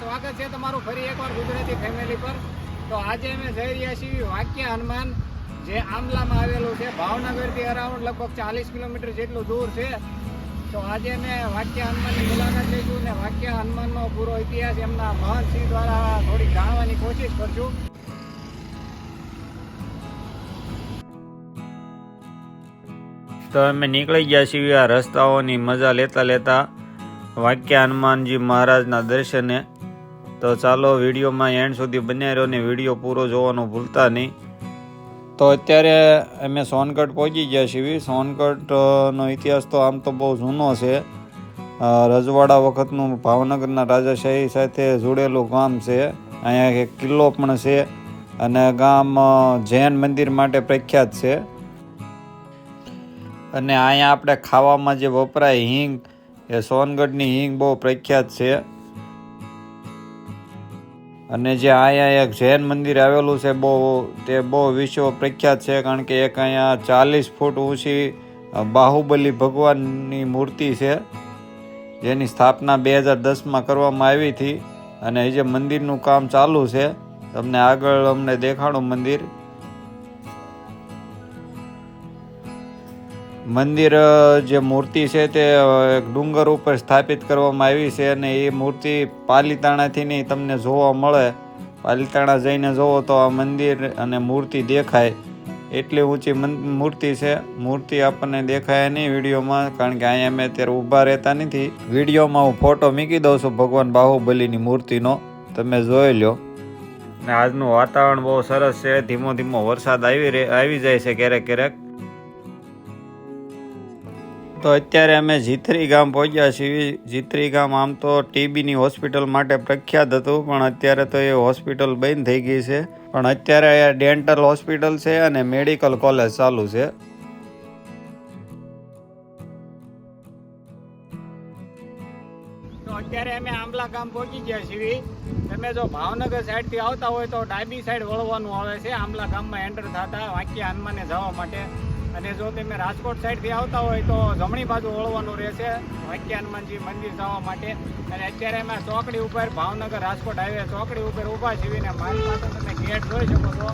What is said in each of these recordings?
સ્વાગત છે તમારું ફરી એકવાર ગુજરાતી ફેમિલી પર. તો આજે અમે જઈ રહ્યા છીએ વાક્ય હનુમાન, જે આમલામાં આવેલું છે. ભાવનગરથી અરાઉન્ડ લગભગ ચાલીસ કિલોમીટર જેટલું દૂર છે. તો આજે અમે વાક્ય હનુમાનની મુલાકાત લઈશું ને વાક્ય હનુમાનનો પૂરો ઇતિહાસ એમના સિંહ દ્વારા થોડી જાણવાની કોશિશ કરશું. તો અમે નીકળી ગયા છીએ આ રસ્તાઓની મજા લેતા લેતા વાક્ય હનુમાનજી મહારાજના દર્શને તો ચાલો વિડીયોમાં એન્ડ સુધી બન્યા રહ્યો ને વીડિયો પૂરો જોવાનું ભૂલતા નહીં. તો અત્યારે અમે સોનગઢ પહોંચી ગયા છીએ. સોનગઢનો ઇતિહાસ તો આમ તો બહુ જૂનો છે. રજવાડા વખતનું ભાવનગરના રાજાશાહી સાથે જોડેલું ગામ છે. અહીંયા એક કિલ્લો પણ છે અને ગામ જૈન મંદિર માટે પ્રખ્યાત છે. અને અહીંયા આપણે ખાવામાં જે વપરાય હિંગ, એ સોનગઢની હિંગ બહુ પ્રખ્યાત છે. અને જે અહીંયા એક જૈન મંદિર આવેલું છે, બહુ, તે બહુ વિશ્વ પ્રખ્યાત છે, કારણ કે એક અહીંયા ચાલીસ ફૂટ ઊંચી બાહુબલી ભગવાનની મૂર્તિ છે, જેની સ્થાપના બે હજાર દસમાં કરવામાં આવી હતી. અને એ જે મંદિરનું કામ ચાલુ છે, તમને આગળ અમને દેખાણું મંદિર. મંદિર જે મૂર્તિ છે તે ડુંગર ઉપર સ્થાપિત કરવામાં આવી છે અને એ મૂર્તિ પાલીતાણાથી નહીં તમને જોવા મળે. પાલીતાણા જઈને જોવો તો આ મંદિર અને મૂર્તિ દેખાય. એટલી ઊંચી મૂર્તિ છે. મૂર્તિ આપણને દેખાય નહીં વિડીયોમાં, કારણ કે અહીંયા અમે અત્યારે ઊભા રહેતા નથી. વિડીયોમાં હું ફોટો મૂકી દઉં છું ભગવાન બાહુબલીની મૂર્તિનો. તમે જોઈ લો. ને આજનું વાતાવરણ બહુ સરસ છે. ધીમો ધીમો વરસાદ આવી આવી જાય છે ક્યારેક ક્યારેક. તો અત્યારે અમે જીથરી ગામ પહોંચ્યા છીએ. જીથરી ગામ આમ તો ટીબીની હોસ્પિટલ માટે પ્રખ્યાત હતું, પણ અત્યારે તો એ હોસ્પિટલ બંધ થઈ ગઈ છે. પણ અત્યારે અહીંયા ડેન્ટલ હોસ્પિટલ છે અને મેડિકલ કોલેજ ચાલુ છે. તો અત્યારે અમે આંબલા ગામ પહોંચી ગયા છીએ. તમે જો ભાવનગર સાઈડથી આવતા હોય તો ડાબી સાઈડ વળવાનું આવે છે. આંબલા ગામમાં એન્ટર થતા વાક્ય હનુમાને જવા માટે. અને જો તમે રાજકોટ સાઈડથી આવતા હોય તો જમણી બાજુ વળવાનું રહેશે વાક્ય હનુમાનજી મંદિર જવા માટે. અને અત્યારે અમે ચોકડી ઉપર ભાવનગર રાજકોટ હાઈવે ચોકડી ઉપર ઊભા જીવીને મારી પાસે તમે ગેટ જોઈ શકો છો.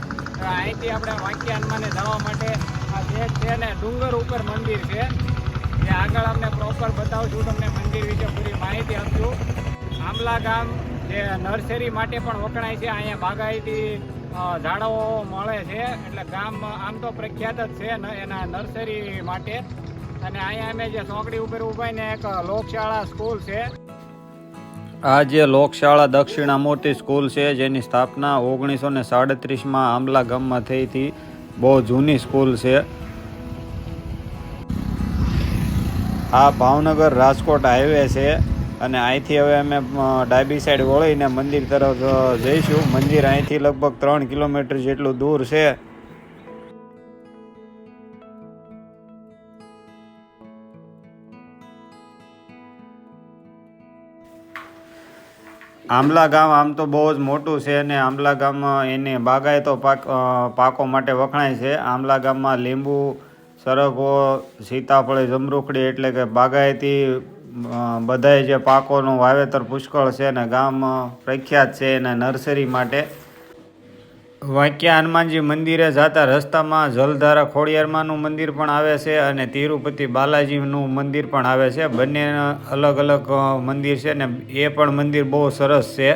અહીંથી આપણે વાક્ય જવા માટે આ ગેટ છે ને ડુંગર ઉપર મંદિર છે. જે આગળ અમને પ્રોપર બતાવશું, તમને મંદિર વિશે પૂરી માહિતી આપશું. આમલા ગામ જે નર્સરી માટે પણ વખણાય છે, અહીંયા બાગાયતી ઝાડો મળે છે. એટલે ગામ આમ તો પ્રખ્યાત જ છે એના નર્સરી માટે. અને અહીંયા અમે જે ચોકડી ઉપર ઉભાઈ ને એક લોકશાળા સ્કૂલ છે. આ જે લોકશાળા દક્ષિણામૂર્તિ સ્કૂલ છે, જેની સ્થાપના ઓગણીસો ને સાડત્રીસમાં આંબલા ગામમાં થઈ હતી. બહુ જૂની સ્કૂલ છે. આ ભાવનગર રાજકોટ હાઈવે છે. અને અહીંથી હવે અમે ડાબી સાઈડ વળીને મંદિર તરફ જઈશું. મંદિર અહીંથી લગભગ ત્રણ કિલોમીટર જેટલું દૂર છે. આંબલા ગામ આમ તો બહુ જ મોટું છે અને આંબલા ગામમાં એને બાગાયતો પાક પાકો માટે વખણાય છે. આંબલા ગામમાં લીંબુ, સરગવો, સીતાફળી, જમરૂખડી એટલે કે બાગાયતી બધાય જે પાકોનું વાવેતર પુષ્કળ છે અને ગામ પ્રખ્યાત છે એના નર્સરી માટે. વાંક્યા હનુમાનજી મંદિરે જતા રસ્તામાં જલધારા ખોડિયારમાંનું મંદિર પણ આવે છે અને તિરુપતિ બાલાજીનું મંદિર પણ આવે છે. બંને અલગ અલગ મંદિર છે ને એ પણ મંદિર બહુ સરસ છે.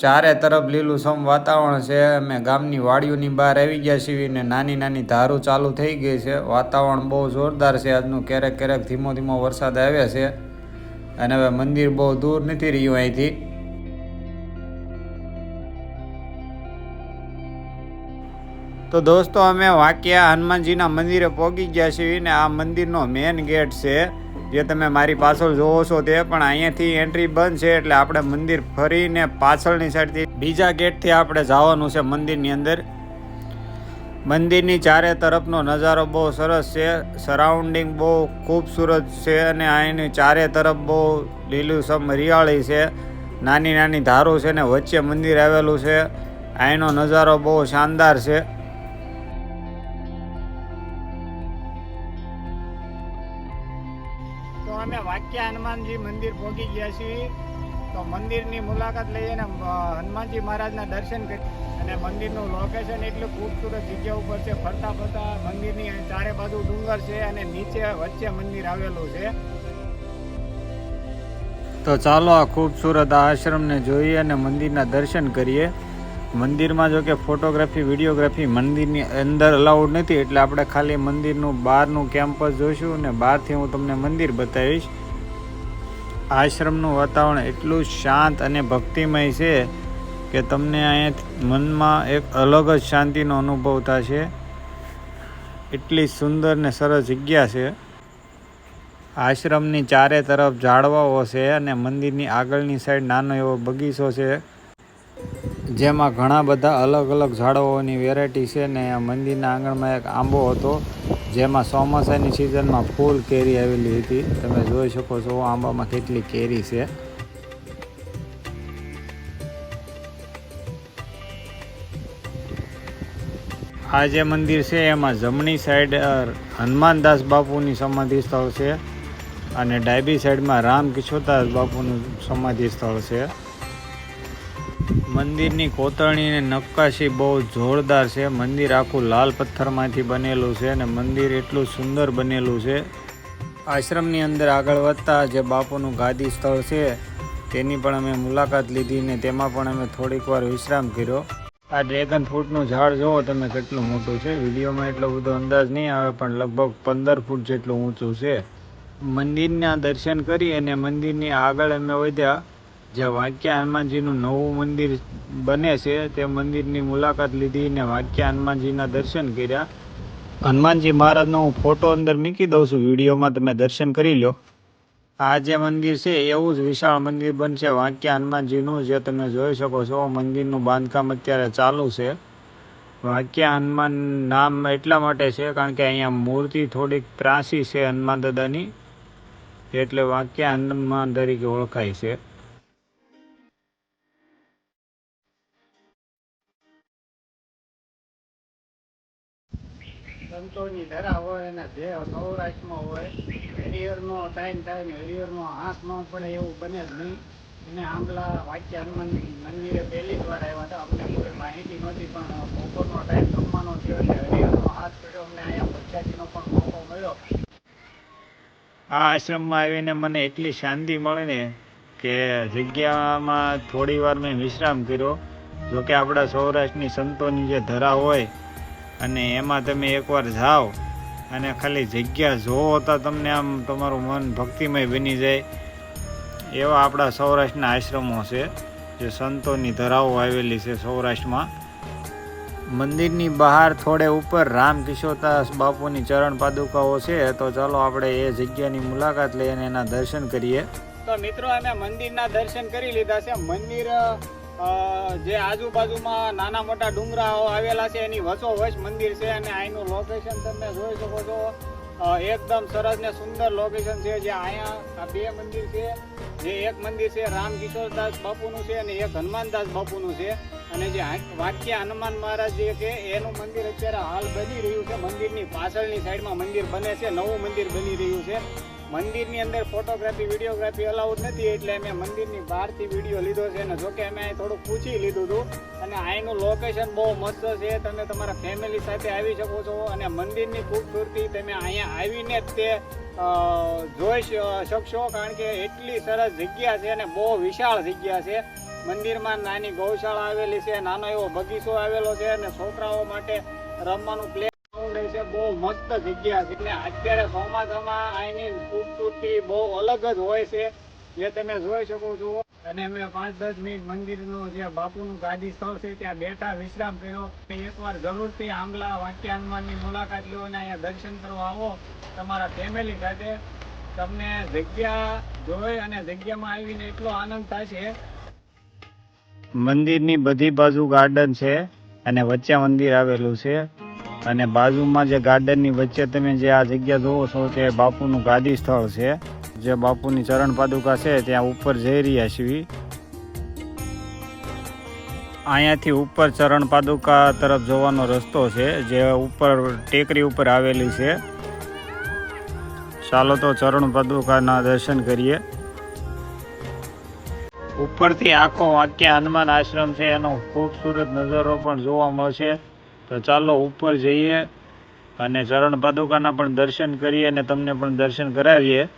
ચારે તરફ લીલુંછમ વાતાવરણ છે. અમે ગામની વાડીઓની બહાર આવી ગયા છીએ ને નાની નાની ધારું ચાલુ થઈ ગઈ છે. વાતાવરણ બહુ જોરદાર છે. આજનું ક્યારેક ક્યારેક ધીમો ધીમો વરસાદ આવે છે. અને હવે મંદિર બહુ દૂર નથી રહ્યું અહીંથી. તો દોસ્તો, અમે વાક્યા હનુમાનજીના મંદિરે પહોંચી ગયા છીએ ને આ મંદિરનો મેઇન ગેટ છે. જે તમે મારી પાછળ જોવો છો તે, પણ અહીંયાથી એન્ટ્રી બંધ છે એટલે આપણે મંદિર ફરીને પાછળની સાઈડથી બીજા ગેટથી આપણે જવાનું છે મંદિરની અંદર. મંદિરની ચારે તરફનો નજારો બહુ સરસ છે. સરાઉન્ડિંગ બહુ ખૂબસૂરત છે અને અહીંની ચારે તરફ બહુ લીલુંસમ હરિયાળી છે. નાની નાની ધારો છે ને વચ્ચે મંદિર આવેલું છે. અહીંનો નજારો બહુ શાનદાર છે. હનુમાનજી મંદિર પહોંચી ગયા છીએ. તો મંદિરની મુલાકાત અને હનુમાનજી મહારાજના દર્શન કરી અને મંદિરનું લોકેશન એટલું ખૂબસૂરત જગ્યા ઉપર છે. ફરતા ફરતા મંદિરની ચારે બાજુ ડુંગર છે અને નીચે વચ્ચે મંદિર આવેલું છે. તો ચાલો આ ખૂબસૂરત આ આશ્રમને જોઈએ અને મંદિરના દર્શન કરીએ. મંદિરમાં જો કે ફોટોગ્રાફી વિડીયોગ્રાફી મંદિરની અંદર અલાઉડ નથી, એટલે આપણે ખાલી મંદિરનું બહારનું કેમ્પસ જોઈશું અને બહારથી હું તમને મંદિર બતાવીશ. આશ્રમનું વાતાવરણ એટલું શાંત અને ભક્તિમય છે કે તમને અહીંયા મનમાં એક અલગ જ શાંતિનો અનુભવ થશે. એટલી સુંદર ને સરસ જગ્યા છે. આશ્રમની ચારે તરફ ઝાડવાઓ છે અને મંદિરની આગળની સાઈડ નાનો એવો બગીચો છે. જેમાં ઘણા બધા અલગ અલગ ઝાડવાઓની વેરાયટી છે ને મંદિરના આંગણમાં એક આંબો હતો. જેમાં ચોમાસાની સિઝનમાં ફૂલ કેરી આવેલી હતી. તમે જોઈ શકો છો આંબામાં કેટલી કેરી છે. આ જે મંદિર છે, એમાં જમણી સાઈડ હનુમાનદાસ બાપુની સમાધિ સ્થળ છે અને ડાબી સાઈડમાં રામ કિશોરદાસ બાપુનું સમાધિ સ્થળ છે. મંદિરની કોતરણી અને નક્કાશી બહુ જોરદાર છે. મંદિર આખું લાલ પથ્થરમાંથી બનેલું છે અને મંદિર એટલું સુંદર બનેલું છે. આશ્રમની અંદર આગળ વધતા જે બાપુનું ગાદી સ્થળ છે, તેની પણ અમે મુલાકાત લીધી ને તેમાં પણ અમે થોડીક વાર વિશ્રામ કર્યો. આ ડ્રેગન ફ્રૂટનું ઝાડ જુઓ તમે કેટલું મોટું છે. વિડીયોમાં એટલો બધો અંદાજ નહીં આવે, પણ લગભગ પંદર ફૂટ જેટલું ઊંચું છે. મંદિરના દર્શન કરી અને મંદિરની આગળ અમે વધ્યા. જે વાક્ય હનુમાનજીનું નવું મંદિર બને છે, તે મંદિરની મુલાકાત લીધી ને વાક્ય હનુમાનજીના દર્શન કર્યા. હનુમાનજી મહારાજનો હું ફોટો અંદર મૂકી દઉં છું, વિડીયોમાં તમે દર્શન કરી લો. આ જે મંદિર છે, એવું જ વિશાળ મંદિર બનશે વાંક્યા હનુમાનજીનું, જે તમે જોઈ શકો છો, મંદિરનું બાંધકામ અત્યારે ચાલુ છે. વાંક્યા હનુમાન નામ એટલા માટે છે, કારણ કે અહીંયા મૂર્તિ થોડીક ત્રાસી છે હનુમાન દાદાની, એટલે વાંક્યા હનુમાન તરીકે ઓળખાય છે. સંતોની ધરા હોય અને જે સૌરાષ્ટ્રમાં હોય હરિયરનો ટાઈમ ટાઈમ હરિયરનો હાથ ન પડે એવું બને જ નહીં. અને આંબલા વાક્ય હનુમાન મંદિરે પહેલી જ વાર આવ્યા હતા. અમને કોઈ માહિતી નહોતી, પણ બપોરનો ટાઈમ જમવાનો થયો એટલે હરિયરનો હાથ પડ્યો. અમને અહીંયા પંચાયતીનો પણ મોકો મળ્યો. આ આશ્રમમાં આવીને મને એટલી શાંતિ મળે ને કે જગ્યામાં થોડી વાર મેં વિશ્રામ કર્યો. જોકે આપણા સૌરાષ્ટ્રની સંતોની જે ધરા હોય અને એમાં તમે એકવાર જાઓ અને ખાલી જગ્યા જોવો તો તમને આમ તમારું મન ભક્તિમય બની જાય. એવા આપણા સૌરાષ્ટ્રના આશ્રમો છે, જે સંતોની ધરાઓ આવેલી છે સૌરાષ્ટ્રમાં. મંદિરની બહાર થોડે ઉપર રામ કિશોરદાસ બાપુની ચરણ પાદુકાઓ છે, તો ચાલો આપણે એ જગ્યાની મુલાકાત લઈને એના દર્શન કરીએ. તો મિત્રો, અમે મંદિરના દર્શન કરી લીધા છે. મંદિર જે આજુબાજુમાં નાના મોટા ડુંગરાઓ આવેલા છે, એની વચ્ચોવચ મંદિર છે અને અહીંનું લોકેશન તમે જોઈ શકો છો. એકદમ સરસ ને સુંદર લોકેશન છે. જે અહીંયા બે મંદિર છે. જે એક મંદિર છે રામ કિશોરદાસ બાપુનું છે અને એક હનુમાનદાસ બાપુનું છે. અને જે વાક્ય હનુમાન મહારાજ જે છે એનું મંદિર અત્યારે હાલ બની રહ્યું છે. મંદિરની પાછળની સાઈડમાં મંદિર બને છે. નવું મંદિર બની રહ્યું છે. મંદિરની અંદર ફોટોગ્રાફી વિડીયોગ્રાફી અલાઉડ નથી, એટલે અમે મંદિરની બહારથી વીડિયો લીધો છે અને જોકે અમે અહીં થોડુંક પૂછી લીધું હતું. અને અહીંનું લોકેશન બહુ મસ્ત છે, તમે તમારા ફેમિલી સાથે આવી શકો છો. અને મંદિરની ખૂબસૂરતી તમે અહીંયા આવીને જ તે જોઈ શકશો, કારણ કે એટલી સરસ જગ્યા છે અને બહુ વિશાળ જગ્યા છે. મંદિરમાં નાની ગૌશાળા આવેલી છે, નાનો એવો બગીચો આવેલો છે અને છોકરાઓ માટે રમવાનું પ્લે બહુ મસ્ત જગ્યા છે. એટલે અત્યારે ચોમાસામાં અહીંની ખૂબસૂરતી બહુ અલગ જ હોય છે. જે તમે જોઈ શકો છો. અને અમે પાંચ દસ મિનિટ મંદિરનું જે બાપુનું ગાદી સ્થળ છે, ત્યાં બેઠા વિશ્રામ કર્યો. એકવાર જરૂરથી આંગલા વાક્ય હનુમાનની મુલાકાત લો અને અહીંયા દર્શન કરવા આવો. તમારા ફેમિલી સાથે તમને જગ્યા જોઈ અને જગ્યામાં આવીને એટલો આનંદ થશે. મંદિરની બધી બાજુ ગાર્ડન છે અને વચ્ચે મંદિર આવેલું છે. અને બાજુમાં જે ગાર્ડનની વચ્ચે તમે જે આ જગ્યા જોવો છો, તે બાપુનું ગાદી સ્થળ છે. જે બાપુની ચરણ પાદુકા છે, ત્યાં ઉપર જઈ રહ્યા છીએ. અહીંયાથી ઉપર ચરણ પાદુકા તરફ જવાનો રસ્તો છે, જે ઉપર, ટેકરી ઉપર આવેલી છે. ચાલો તો ચરણ પાદુકાના દર્શન કરીએ. ઉપરથી આખો વાક્ય હનુમાન આશ્રમ છે, એનો ખૂબસૂરત નજારો પણ જોવા મળશે. તો ચાલો ઉપર જઈએ અને ચરણ પાદુકાના પણ દર્શન કરીએ અને તમને પણ દર્શન કરાવીએ.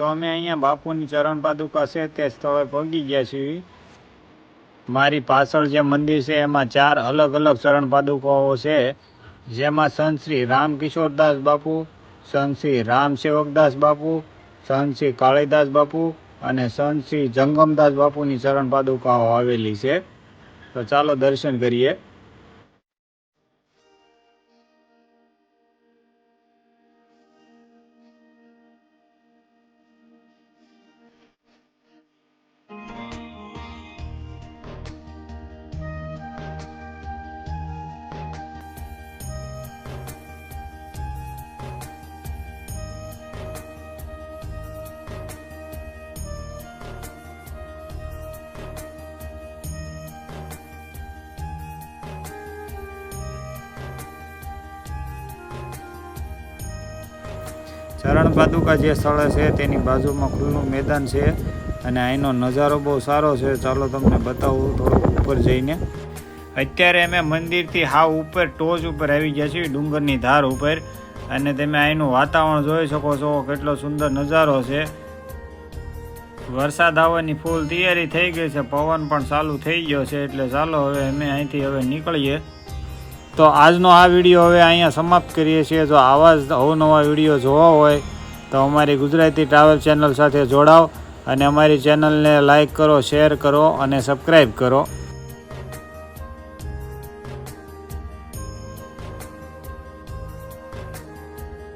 તો અમે અહીંયા બાપુની ચરણ પાદુકા છે તે સ્થળે પહોંચી ગયા છીએ. મારી પાછળ જે મંદિર છે, એમાં ચાર અલગ અલગ ચરણ પાદુકાઓ છે. જેમાં સંત શ્રી રામકિશોરદાસ બાપુ, સંત શ્રી રામ સેવકદાસ બાપુ, સંત શ્રી કાળીદાસ બાપુ અને સંત શ્રી જંગમદાસ બાપુની ચરણ પાદુકાઓ આવેલી છે. તો ચાલો દર્શન કરીએ. ચરણ પાદુકા જે સ્થળે છે, તેની બાજુમાં ખુલ્લું મેદાન છે અને અહીંનો નજારો બહુ સારો છે. ચાલો તમને બતાવું થોડું ઉપર જઈને. અત્યારે અમે મંદિરથી હાવ ઉપર, ટોચ ઉપર આવી ગયા છીએ, ડુંગરની ધાર ઉપર. અને તમે અહીંનું વાતાવરણ જોઈ શકો છો, કેટલો સુંદર નજારો છે. વરસાદ આવવાની ફૂલ તૈયારી થઈ ગઈ છે, પવન પણ ચાલુ થઈ ગયો છે, એટલે ચાલો હવે અમે અહીંથી હવે નીકળીએ. તો આજનો આ વીડિયો હવે અહીંયા સમાપ્ત કરીએ છીએ. જો આવા જ અવનવા વીડિયો જોવા હોય, તો અમારી ગુજરાતી ટ્રાવેલ ચેનલ સાથે જોડાઓ અને અમારી ચેનલને લાઈક કરો શેર કરો અને સબસ્ક્રાઈબ કરો.